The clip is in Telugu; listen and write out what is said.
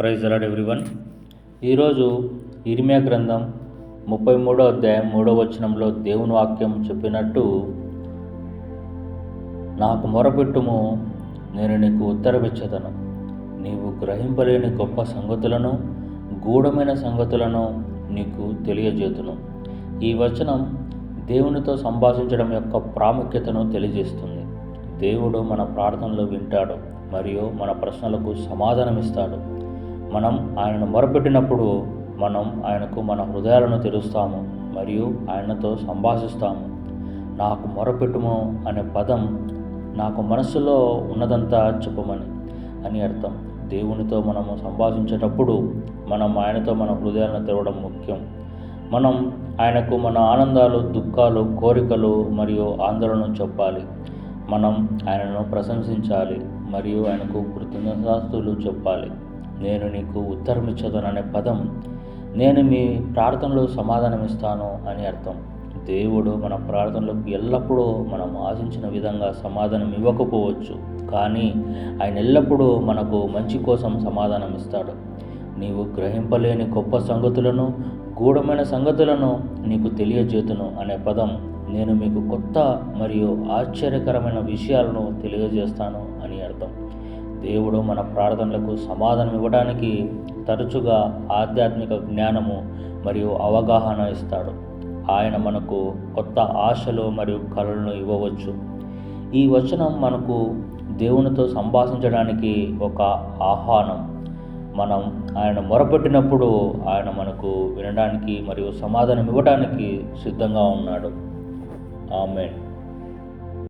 ప్రైజ్ అలాడ్ ఎవ్రీవన్. ఈరోజు ఇరిమియా గ్రంథం ముప్పై మూడో అధ్యాయం మూడో వచనంలో దేవుని వాక్యం చెప్పినట్టు నాకు మొరపెట్టుము నేను నీకు ఉత్తరమిచ్చదను నీవు గ్రహింపలేని గొప్ప సంగతులను గూఢమైన సంగతులను నీకు తెలియజేతును. ఈ వచనం దేవునితో సంభాషించడం యొక్క ప్రాముఖ్యతను తెలియజేస్తుంది. దేవుడు మన ప్రార్థనలు వింటాడు మరియు మన ప్రశ్నలకు సమాధానమిస్తాడు. మనం ఆయనను మొరపెట్టినప్పుడు మనం ఆయనకు మన హృదయాలను తెరుస్తాము మరియు ఆయనతో సంభాషిస్తాము. నాకు మొరపెట్టుము అనే పదం నాకు మనస్సులో ఉన్నదంతా చెప్పమని అని అర్థం. దేవునితో మనము సంభాషించేటప్పుడు మనం ఆయనతో మన హృదయాలను తెరవడం ముఖ్యం. మనం ఆయనకు మన ఆనందాలు దుఃఖాలు కోరికలు మరియు ఆందోళన చెప్పాలి. మనం ఆయనను ప్రశంసించాలి మరియు ఆయనకు కృతజ్ఞతాస్తులు చెప్పాలి. నేను నీకు ఉత్తరం అనే పదం నేను మీ ప్రార్థనలో సమాధానమిస్తాను అని అర్థం. దేవుడు మన ప్రార్థనలకు ఎల్లప్పుడూ మనం ఆశించిన విధంగా సమాధానం ఇవ్వకపోవచ్చు కానీ ఆయన ఎల్లప్పుడూ మనకు మంచి కోసం సమాధానం ఇస్తాడు. నీవు గ్రహింపలేని గొప్ప సంగతులను గూఢమైన సంగతులను నీకు తెలియజేతును అనే పదం నేను మీకు కొత్త మరియు ఆశ్చర్యకరమైన విషయాలను తెలియజేస్తాను అని అర్థం. దేవుడు మన ప్రార్థనలకు సమాధానం ఇవ్వడానికి తరచుగా ఆధ్యాత్మిక జ్ఞానము మరియు అవగాహన ఇస్తాడు. ఆయన మనకు కొత్త ఆశలు మరియు కళలను ఇవ్వవచ్చు. ఈ వచనం మనకు దేవునితో సంభాషించడానికి ఒక ఆహ్వానం. మనం ఆయన మొరపెట్టినప్పుడు ఆయన మనకు వినడానికి మరియు సమాధానం ఇవ్వడానికి సిద్ధంగా ఉన్నాడు. ఆమె